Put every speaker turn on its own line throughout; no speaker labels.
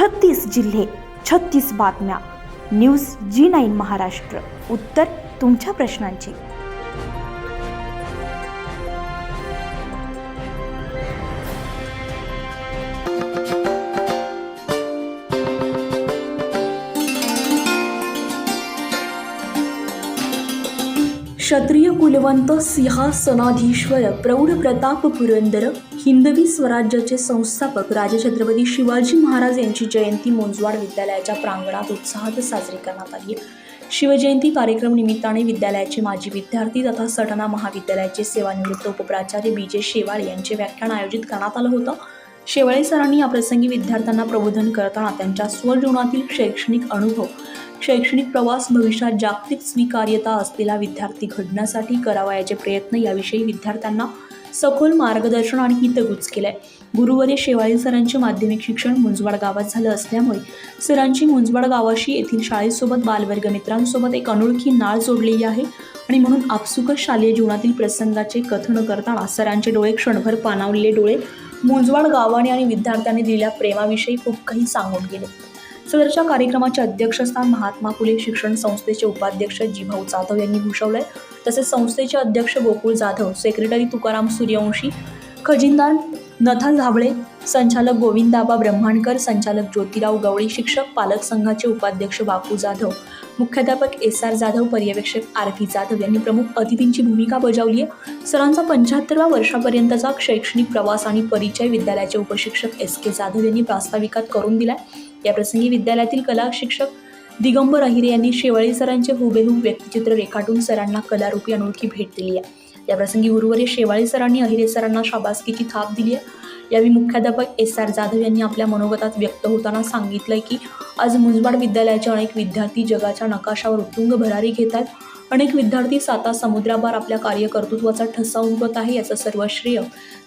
छत्तीस जिल्हे छत्तीस बातम्या. न्यूज जी नाईन महाराष्ट्र. उत्तर तुमच्या प्रश्नांची. क्षत्रिय कुलवंत सिंहासनाधीश्वर प्रौढ प्रताप पुरंदर हिंदवी स्वराज्याचे संस्थापक राजछत्रपती शिवाजी महाराज यांची जयंती मोंजवाड विद्यालयाच्या प्रांगणात उत्साहात साजरी करण्यात आली शिवजयंती कार्यक्रम निमित्ताने विद्यालयाचे माजी विद्यार्थी तथा सटना महाविद्यालयाचे सेवानिवृत्त उपप्राचार्य बी जे शेवाळे यांचे व्याख्यान आयोजित करण्यात आलं होतं. शेवाळे सरांनी याप्रसंगी विद्यार्थ्यांना प्रबोधन करताना त्यांच्या स्वजीवनातील शैक्षणिक अनुभव शैक्षणिक प्रवास भविष्यात जागतिक स्वीकार्यता असलेला विद्यार्थी घडण्यासाठी करावयाचे प्रयत्न याविषयी विद्यार्थ्यांना सखोल मार्गदर्शन आणि हितगुज केलंय. गुरुवारी शेवाळी सरांचे माध्यमिक शिक्षण मुंजवाड गावात झालं असल्यामुळे सरांची मुंजवाड गावाशी येथील शाळेसोबत बालवर्ग मित्रांसोबत एक अनोळखी नाळ जोडलेली आहे आणि म्हणून आपसुकच शालेय जीवनातील प्रसंगाचे कथन करताना सरांचे डोळे क्षणभर पानावलेले डोळे मुंजवाड गावाने आणि विद्यार्थ्यांनी दिलेल्या प्रेमाविषयी खूप काही सांगून गेले. सदरच्या कार्यक्रमाचे अध्यक्षस्थान महात्मा फुले शिक्षण संस्थेचे उपाध्यक्ष जिभाऊ जाधव यांनी भूषवलंय. तसेच संस्थेचे अध्यक्ष गोकुळ जाधव सेक्रेटरी तुकाराम सूर्यवंशी खजिनदार नथन धाबळे संचालक गोविंदाबा ब्रह्माणकर संचालक ज्योतिराव गवळी शिक्षक पालक संघाचे उपाध्यक्ष बापू जाधव मुख्याध्यापक एस आर जाधव पर्यवेक्षक आर व्ही जाधव यांनी प्रमुख अतिथींची भूमिका बजावली आहे. सरांचा पंच्याहत्तरव्या वर्षापर्यंतचा शैक्षणिक प्रवास आणि परिचय विद्यालयाचे उपशिक्षक एस के जाधव यांनी प्रास्ताविकात करून दिलाय. याप्रसंगी विद्यालयातील कला शिक्षक दिगंबर अहिरे यांनी शेवाळी सरांचे हुबेहूब व्यक्तिचित्र रेखाटून सरांना कलारूपी अनोळखी भेट दिली आहे. याप्रसंगी गुरुवारी शेवाळी सरांनी अहिरे सरांना शाबासकीची थाप दिली आहे. यावेळी मुख्याध्यापक एस आर जाधव यांनी आपल्या मनोगतात व्यक्त होताना सांगितलंय की आज मुंजबाड विद्यालयाचे अनेक विद्यार्थी जगाच्या नकाशावर उत्तुंग भरारी घेतात अनेक विद्यार्थी साता समुद्राबार आपल्या कार्यकर्तृत्वाचा ठसा उमटत आहे याचं सर्व श्रेय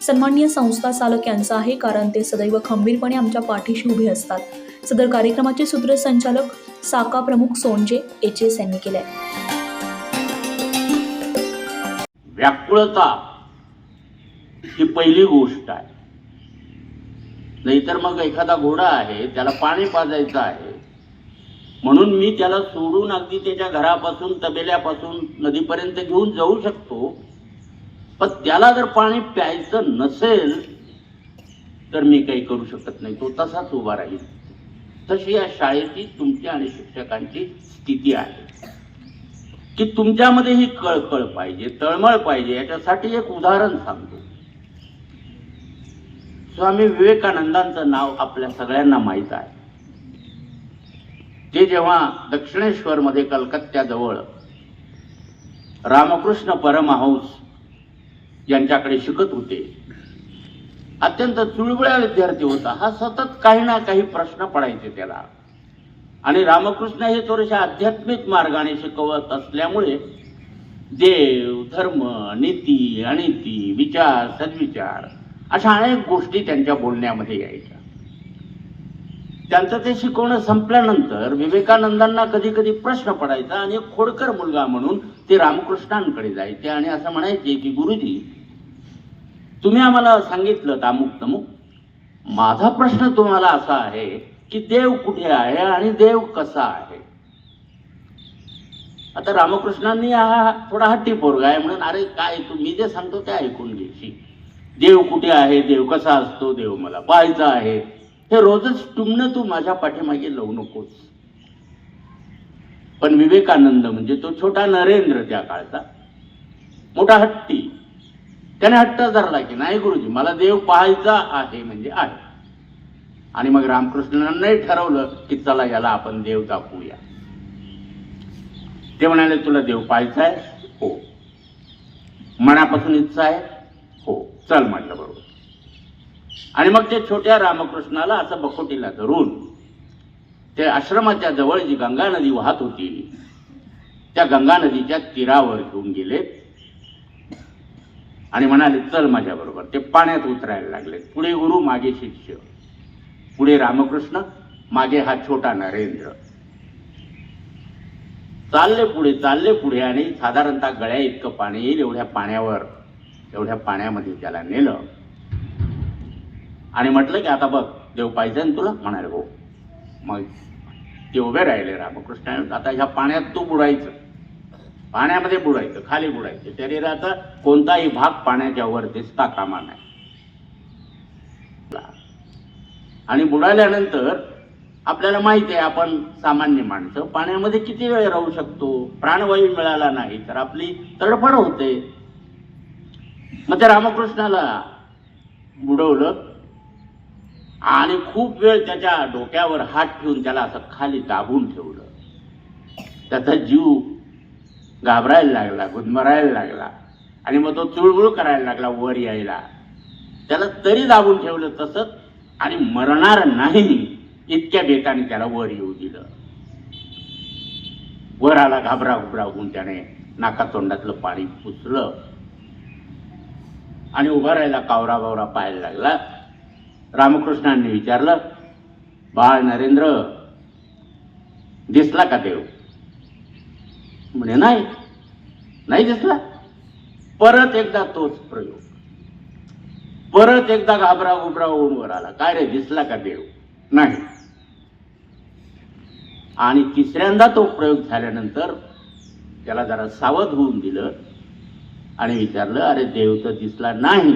सन्माननीय संस्था चालक यांचं आहे कारण ते सदैव खंबीरपणे आमच्या पाठीशी उभे असतात. सदर कार्यक्रमाचे सूत्रसंचालक साका प्रमुख सोनजे एच एस यांनी केले.
व्याकुळता ही पहिली गोष्ट आहे. नाहीतर मग एखादा घोडा आहे त्याला पाणी पाजायचं आहे. म्हणून मी त्याला सोडून अगदी त्याच्या घरापासून तबेल्यापासून नदीपर्यंत घेऊन जाऊ शकतो. पण त्याला जर पाणी प्यायचं नसेल तर मी काही करू शकत नाही. तो तसाच उभा राहील. तशी या शाळेची तुमची आणि शिक्षकांची स्थिती आहे. की तुमच्यामध्ये ही कळकळ पाहिजे तळमळ पाहिजे याच्यासाठी एक उदाहरण सांगतो. स्वामी विवेकानंदांचं नाव आपल्या सगळ्यांना माहीत आहे. ते जेव्हा दक्षिणेश्वरमध्ये कलकत्त्याजवळ रामकृष्ण परमहंस यांच्याकडे शिकत होते अत्यंत चुळबुळ्या विद्यार्थी होता. हा सतत काही ना काही प्रश्न पडायचे त्याला. आणि रामकृष्ण हे थोडेसे आध्यात्मिक मार्गाने शिकवत असल्यामुळे देव धर्म नीती अनिती विचार सद्विचार अशा अनेक गोष्टी त्यांच्या बोलण्यामध्ये यायच्या. त्यांचं ते शिकवणं संपल्यानंतर विवेकानंदांना कधी कधी प्रश्न पडायचा आणि खोडकर मुलगा म्हणून ते रामकृष्णांकडे जायचे आणि असं म्हणायचे की गुरुजी तुम्ही आम्हाला सांगितलं अमुक तमुक. माझा प्रश्न तुम्हाला असा आहे की देव कुठे आहे आणि देव कसा आहे? आता रामकृष्णांनी हा थोडा हट्टी पोरगा आहे म्हणून अरे काय तू मी जे सांगतो ते ऐकून घेशी देव कुठे आहे देव कसा असतो देव मला पाहायचा आहे. हे रोजच टुमणं तू माझ्या पाठीमागे लावू नकोस. पण विवेकानंद म्हणजे तो छोटा नरेंद्र त्या काळचा मोठा हट्टी. त्याने हट्ट धरला की नाही गुरुजी मला देव पाहायचा आहे म्हणजे आहे. आणि मग रामकृष्णांनाही ठरवलं की चला याला आपण देव दाखवूया. ते म्हणाले तुला देव पाहायचा आहे? हो. मनापासून इच्छा आहे? हो. चल म्हटलं बरोबर. आणि मग ते छोट्या रामकृष्णाला असं बकोटीला धरून ते आश्रमाच्या जवळ जी गंगा नदी वाहत होती त्या गंगा नदीच्या तीरावर घेऊन गेले. आणि म्हणाले चल माझ्याबरोबर. ते पाण्यात उतरायला लागले. पुढे गुरु मागे शिष्य. पुढे रामकृष्ण मागे हा छोटा नरेंद्र. चालले पुढे चालले पुढे. आणि साधारणतः गळ्या इतकं पाणी येईल एवढ्या पाण्यावर एवढ्या पाण्यामध्ये त्याला नेलं. आणि म्हटलं की आता बघ देव पाहिजे ना तुला. म्हणाले हो. मग ते उभे राहिले रामकृष्ण. आता ह्या पाण्यात तू बुडायचं. पाण्यामध्ये बुडायचं खाली बुडायचं. शरीराचा कोणताही भाग पाण्याच्या वर दिसता कामा नाही आणि बुडाल्यानंतर आपल्याला माहिती आहे आपण सामान्य माणसं पाण्यामध्ये किती वेळ राहू शकतो? प्राणवायू मिळाला नाही तर आपली तडफड होते. मग ते रामकृष्णाला बुडवलं आणि खूप वेळ त्याच्या डोक्यावर हात ठेवून त्याला असं खाली दाबून ठेवलं. त्याचा जीव घाबरायला लागला गुदमरायला लागला. आणि मग तो चुळबुळ करायला लागला वर यायला. त्याला तरी दाबून ठेवलं तसंच आणि मरणार नाही इतक्या बेताने त्याला वर येऊ दिलं. वर आला घाबरा घुबरा होऊन त्याने नाका तोंडातलं पाणी पुसलं. आणि उभा राहायला कावरा बावरा पाहायला लागला. रामकृष्णांनी विचारलं बाळ नरेंद्र दिसला का देव? म्हणे नाही नाही दिसला. परत एकदा तोच प्रयोग. परत एकदा घाबरा घुबरा होऊन वर आला. काय रे दिसला का देव नाही. आणि तिसऱ्यांदा तो प्रयोग झाल्यानंतर त्याला जरा सावध होऊन दिलं आणि विचारलं अरे देव तर दिसला नाही.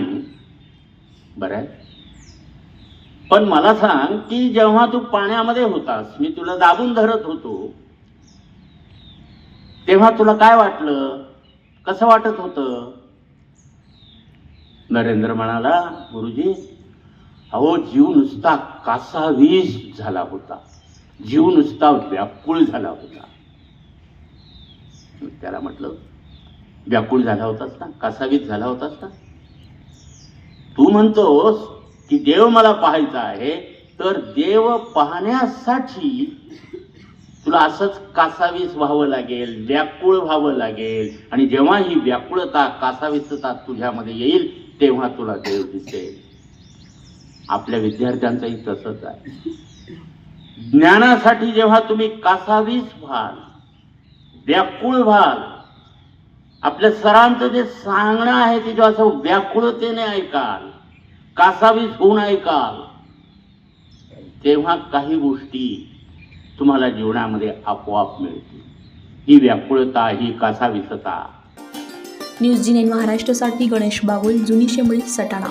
बरं. पण मला सांग की जेव्हा तू पाण्यामध्ये होतास मी तुला दाबून धरत होतो तेव्हा तुला काय वाटलं? कसं वाटत होतं? नरेंद्र म्हणाला गुरुजी अहो जीव नुसता कासावीस झाला होता. जीव नुसता व्याकुळ झाला होता. त्याला म्हटलं व्याकुळ झाला होतास ना? कासावीस झाला होतास ना? तू म्हणतोस की देव मला पाहायचा आहे तर देव पाहण्यासाठी तुला असंच कासावीस व्हावं लागेल व्याकुळ व्हावं लागेल. आणि जेव्हा ही व्याकुळता कासावीसता तुझ्यामध्ये येईल तेव्हा तुला देव दिसेल. आपल्या विद्यार्थ्यांचंही तसंच आहे. ज्ञानासाठी जेव्हा तुम्ही कासावीस व्हाल व्याकुळ व्हाल आपल्या सरांचं जे सांगणं आहे ते जेव्हा असं व्याकुळतेने ऐकाल कासावीस होऊन ऐकाल तेव्हा काही गोष्टी तुम्हाला जीवनामध्ये आपोआप मिळतील. ही व्याकुळता ही कासावीसता.
न्यूज जी नाईन महाराष्ट्रासाठी गणेश बागुल जुनी शेंबळी सटाणा.